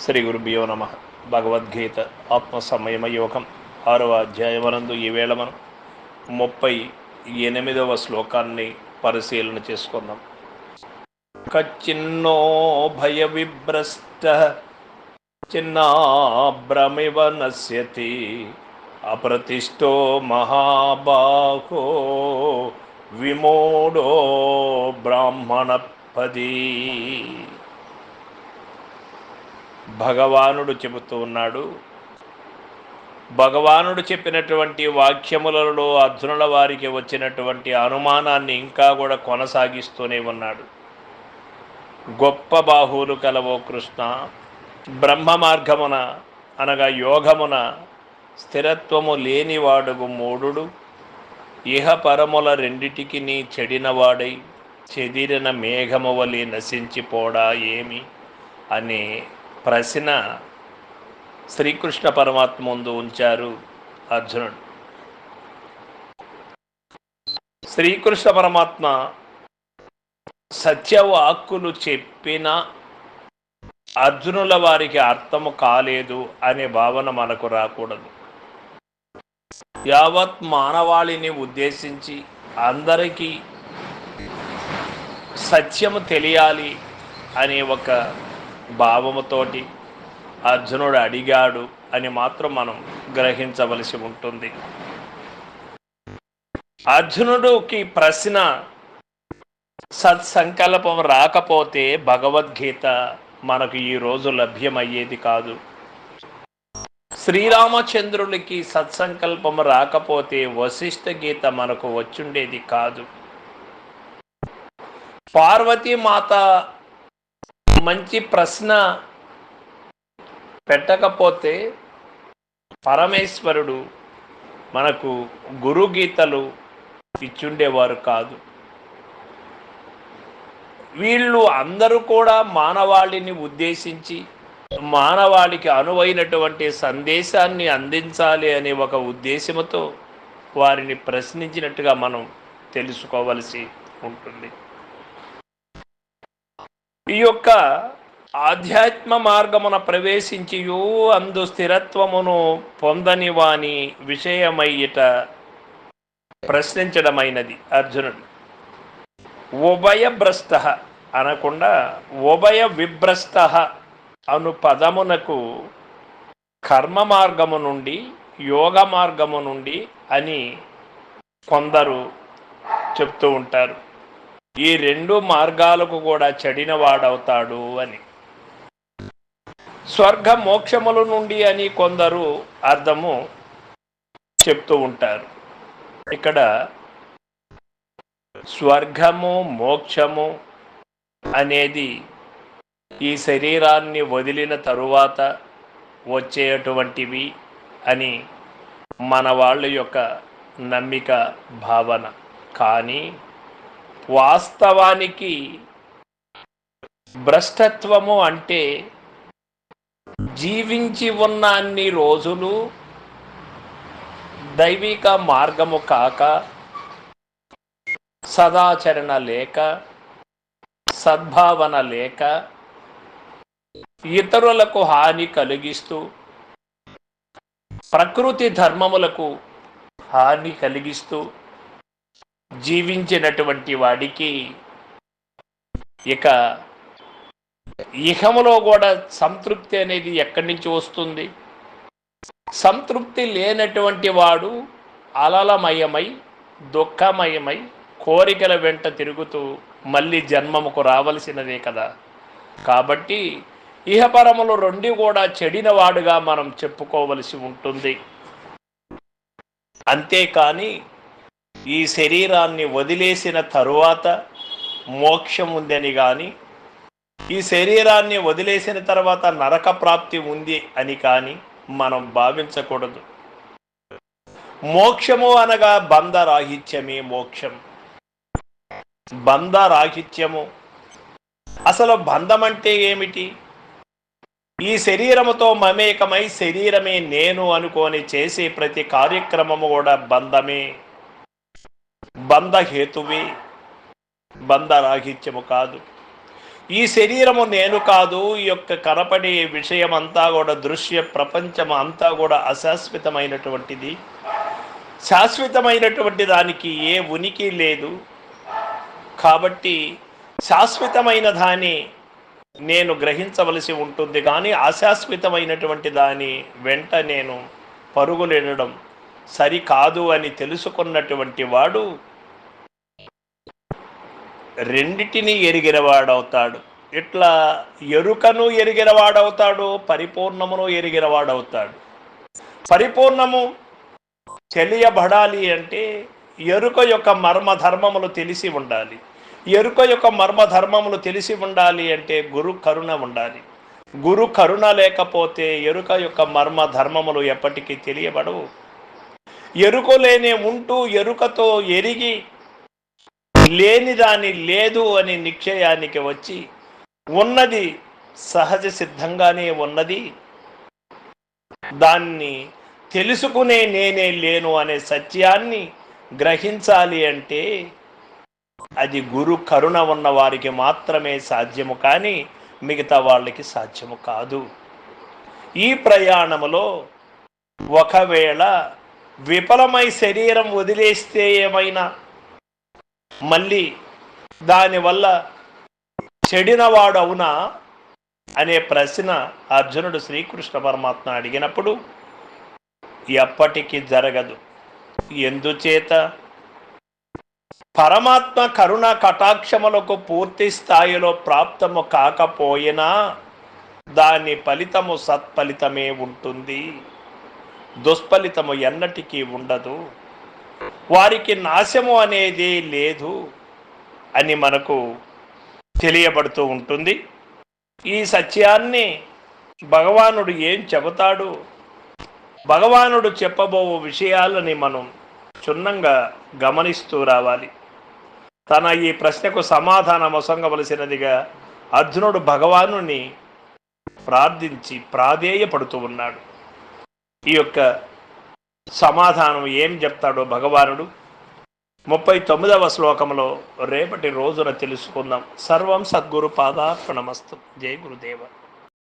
శ్రీ గురుభ్యో నమ. భగవద్గీత ఆత్మ సంయమ యోగం ఆరవ అధ్యాయమనందు ఈవేళ మనం ముప్పై ఎనిమిదవ శ్లోకాన్ని పరిశీలన చేసుకుందాం. కచ్చిన్నో భయ విభ్రష్ట చిన్నాభ్రమివ నశ్యతి అప్రతిష్టో మహాబాహో విమోడో బ్రాహ్మణపది. భగవానుడు చెబుతూ ఉన్నాడు. భగవానుడు చెప్పినటువంటి వాక్యములలో అర్జునుల వారికి వచ్చినటువంటి అనుమానాన్ని ఇంకా కూడా కొనసాగిస్తూనే ఉన్నాడు. గొప్ప బాహువులు కలవో కృష్ణ బ్రహ్మ మార్గమున అనగా యోగమున స్థిరత్వము లేనివాడుగు మూడు ఇహ పరముల రెండిటికి నీ చెడినవాడై చెదిరిన మేఘము వలె నశించిపోడా ఏమి? అనే ప్రశ్న శ్రీకృష్ణ పరమాత్మ ముందు ఉంచారు అర్జునుడు. శ్రీకృష్ణ పరమాత్మ సత్యవాక్కులు చెప్పిన అర్జునుల వారికి అర్థము కాలేదు అనే భావన మనకు రాకూడదు. యావత్ మానవాళిని ఉద్దేశించి అందరికీ సత్యము తెలియాలి అనే ఒక భావముతోటి అర్జునుడు అడిగాడు అని మాత్రం మనం గ్రహించవలసి ఉంటుంది. అర్జునుడికి ప్రశ్న సత్సంకల్పం రాకపోతే భగవద్గీత మనకు ఈ రోజు లభ్యమయ్యేది కాదు. శ్రీరామచంద్రుడికి సత్సంకల్పం రాకపోతే వశిష్ఠ గీత మనకు వచ్చుండేది కాదు. పార్వతీమాత మంచి ప్రశ్న పెట్టకపోతే పరమేశ్వరుడు మనకు గురుగీతలు ఇచ్చుండేవారు కాదు. వీళ్ళు అందరూ కూడా మానవాళిని ఉద్దేశించి మానవాళికి అనువైనటువంటి సందేశాన్ని అందించాలి అనే ఒక ఉద్దేశంతో వారిని ప్రశ్నించినట్టుగా మనం తెలుసుకోవలసి ఉంటుంది. ఈ యొక్క ఆధ్యాత్మ మార్గమున ప్రవేశించియు అందు స్థిరత్వమును పొందని వాని విషయమయ్యట ప్రశ్నించడమైనది అర్జునుడు. ఉభయభ్రష్ట అనకుండా ఉభయ విభ్రష్ట అను పదమునకు కర్మ మార్గము నుండి యోగ మార్గము నుండి అని కొందరు చెప్తూ ఉంటారు. ఈ రెండు మార్గాలకు కూడా చెడినవాడవుతాడు అని. స్వర్గ మోక్షముల నుండి అని కొందరు అర్థము చెప్తూ ఉంటారు. ఇక్కడ స్వర్గము మోక్షము అనేది ఈ శరీరాన్ని వదిలిన తరువాత వచ్చేటువంటివి అని మన వాళ్ళ యొక్క నమ్మిక భావన. కానీ వాస్తవానికి భ్రష్టత్వము అంటే జీవించి ఉన్న అన్ని రోజులు దైవిక మార్గము కాక సదాచరణ లేక సద్భావన లేక ఇతరులకు హాని కలిగిస్తూ ప్రకృతి ధర్మములకు హాని కలిగిస్తూ జీవించినటువంటి వాడికి ఇక ఇహములో కూడా సంతృప్తి అనేది ఎక్కడి నుంచి వస్తుంది? సంతృప్తి లేనటువంటి వాడు అలలమయమై దుఃఖమయమై కోరికల వెంట తిరుగుతూ మళ్ళీ జన్మముకు రావలసినదే కదా. కాబట్టి ఇహపరములు రెండు కూడా చెడినవాడుగా మనం చెప్పుకోవలసి ఉంటుంది. అంతేకాని ఈ శరీరాన్ని వదిలేసిన తరువాత మోక్షం ఉందని కానీ ఈ శరీరాన్ని వదిలేసిన తర్వాత నరక ప్రాప్తి ఉంది అని కానీ మనం భావించకూడదు. మోక్షము అనగా బంధరాహిత్యమే మోక్షం. బంధరాహిత్యము. అసలు బంధం అంటే ఏమిటి? ఈ శరీరముతో మమేకమై శరీరమే నేను అనుకొని చేసే ప్రతి కార్యక్రమము కూడా బంధమే. బంధహేతువే బంధరాహిత్యము కాదు. ఈ శరీరము నేను కాదు ఈ యొక్క కనపడే విషయం అంతా కూడా దృశ్య ప్రపంచం అంతా కూడా అశాశ్వతమైనటువంటిది. శాశ్వతమైనటువంటి దానికి ఏ ఉనికి లేదు. కాబట్టి శాశ్వతమైన దాని నేను గ్రహించవలసి ఉంటుంది కానీ అశాశ్వతమైనటువంటి దాని వెంట నేను పరుగులెడడం సరికాదు అని తెలుసుకున్నటువంటి వాడు రెండిటిని ఎరిగినవాడవుతాడు. ఇట్లా ఎరుకను ఎరిగినవాడవుతాడు పరిపూర్ణమును ఎరిగినవాడవుతాడు. పరిపూర్ణము తెలియబడాలి అంటే ఎరుక యొక్క మర్మ ధర్మములు తెలిసి ఉండాలి. ఎరుక యొక్క మర్మ ధర్మములు తెలిసి ఉండాలి అంటే గురు కరుణ ఉండాలి. గురు కరుణ లేకపోతే ఎరుక యొక్క మర్మ ధర్మములు ఎప్పటికీ తెలియబడవు. ఎరుకలేనే ఉంటూ ఎరుకతో ఎరిగి లేని దాని లేదు అని నిశ్చయానికి వచ్చి ఉన్నది సహజ సిద్ధంగానే ఉన్నది. దాన్ని తెలుసుకునే నేనే లేను అనే సత్యాన్ని గ్రహించాలి అంటే అది గురు కరుణ ఉన్న వారికి మాత్రమే సాధ్యము కానీ మిగతా వాళ్ళకి సాధ్యము కాదు. ఈ ప్రయాణములో ఒకవేళ విఫలమై శరీరం వదిలేస్తే ఏమైనా మళ్ళీ దానివల్ల చెడినవాడు అవునా అనే ప్రశ్న అర్జునుడు శ్రీకృష్ణ పరమాత్మ అడిగినప్పుడు ఎప్పటికీ జరగదు. ఎందుచేత? పరమాత్మ కరుణ కటాక్షములకు పూర్తి స్థాయిలో ప్రాప్తము కాకపోయినా దాని ఫలితము సత్ఫలితమే ఉంటుంది. దుష్ఫలితము ఎన్నటికీ ఉండదు. వారికి నాశము అనేది లేదు అని మనకు తెలియబడుతూ ఉంటుంది. ఈ సత్యాన్ని భగవానుడు ఏం చెబుతాడు? భగవానుడు చెప్పబో విషయాలని మనం క్షుణ్ణంగా గమనిస్తూ రావాలి. తన ఈ ప్రశ్నకు సమాధానం ఒసంగవలసినదిగా అర్జునుడు భగవానుని ప్రార్థించి ప్రాధేయపడుతూ ఉన్నాడు. ఈ యొక్క సమాధానం ఏం చెప్తాడో భగవానుడు? ముప్పై తొమ్మిదవ శ్లోకంలో రేపటి రోజున తెలుసుకుందాం. సర్వం సద్గురు పాదార్పణమస్తు. జై గురుదేవ.